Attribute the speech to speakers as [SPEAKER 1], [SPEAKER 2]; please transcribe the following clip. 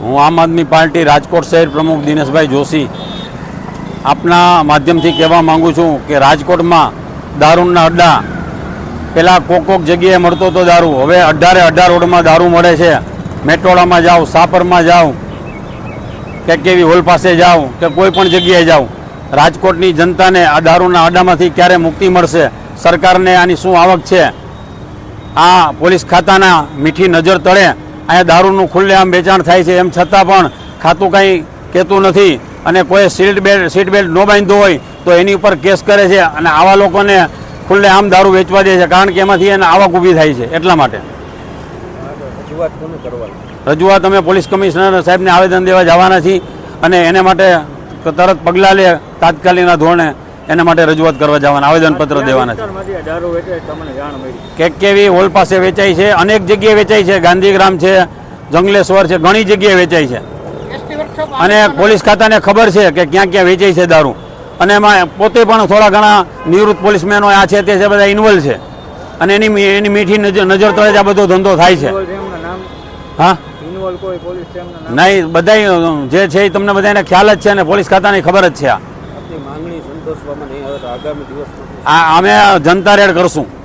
[SPEAKER 1] હું આમ આદમી પાર્ટી રાજકોટ શહેર પ્રમુખ દિનેશભાઈ જોશી. આપના માધ્યમથી કહેવા માંગુ છું કે રાજકોટમાં દારૂના અડ્ડા. પહેલાં કોક કોક જગ્યાએ મળતો હતો દારૂ. હવે અઢારે અઢાર રોડમાં દારૂ મળે છે. મેટોડામાં જાઓ, સાપરમાં જાઓ, કે કેવી હોલ પાસે જાઓ, કે કોઈ પણ જગ્યાએ જાઓ. રાજકોટની જનતાને આ દારૂના અડ્ડામાંથી ક્યારે મુક્તિ મળશે? સરકારને આની શું આવક છે? આ પોલીસ ખાતાના મીઠી નજર તળે અહીંયા દારૂનું ખુલ્લેઆમ વેચાણ થાય છે. એમ છતાં પણ ખાતું કંઈ કહેતું નથી અને કોઈ સીટ બેલ્ટ સીટ બેલ્ટ ન બાંધ્યો હોય તો એની ઉપર કેસ કરે છે અને આવા લોકોને ખુલ્લેઆમ દારૂ વેચવા દે છે. કારણ કે એમાંથી એને આવક ઊભી થાય છે એટલા માટે.
[SPEAKER 2] રજૂઆત
[SPEAKER 1] રજૂઆત અમે પોલીસ કમિશનર સાહેબને આવેદન દેવા જવાના છીએ અને એને માટે તરત પગલાં લે તાત્કાલિકના ધોરણે એના માટે રજૂઆત કરવા જવાના આવેદનપત્ર દેવાના છે. કેક કેવી હોલ પાસે વેચાય છે અનેક જગ્યાએ વેચાય છે ગાંધીગ્રામ છે જંગલેશ્વર છે ઘણી જગ્યાએ વેચાય છે. અને પોલીસ ખાતાને ખબર છે કે ક્યાં ક્યાં વેચાય છે દારૂ. અને એમાં પોતે પણ થોડા ઘણા નિવૃત્ત પોલીસમેનો આ છે તે છે બધા ઇન્વોલ્વ છે. અને એની એની મીઠી નજર નજર તળે જ આ બધો ધંધો થાય છે. હા? નહીં બધા જે છે એ તમને બધાને ખ્યાલ જ છે અને પોલીસ ખાતાની ખબર જ છે આ
[SPEAKER 2] આપની માંગણી સંતોષવામાં નહીં આવે તો આગામી દિવસ
[SPEAKER 1] આ અમે જનતા રેડ કરશું.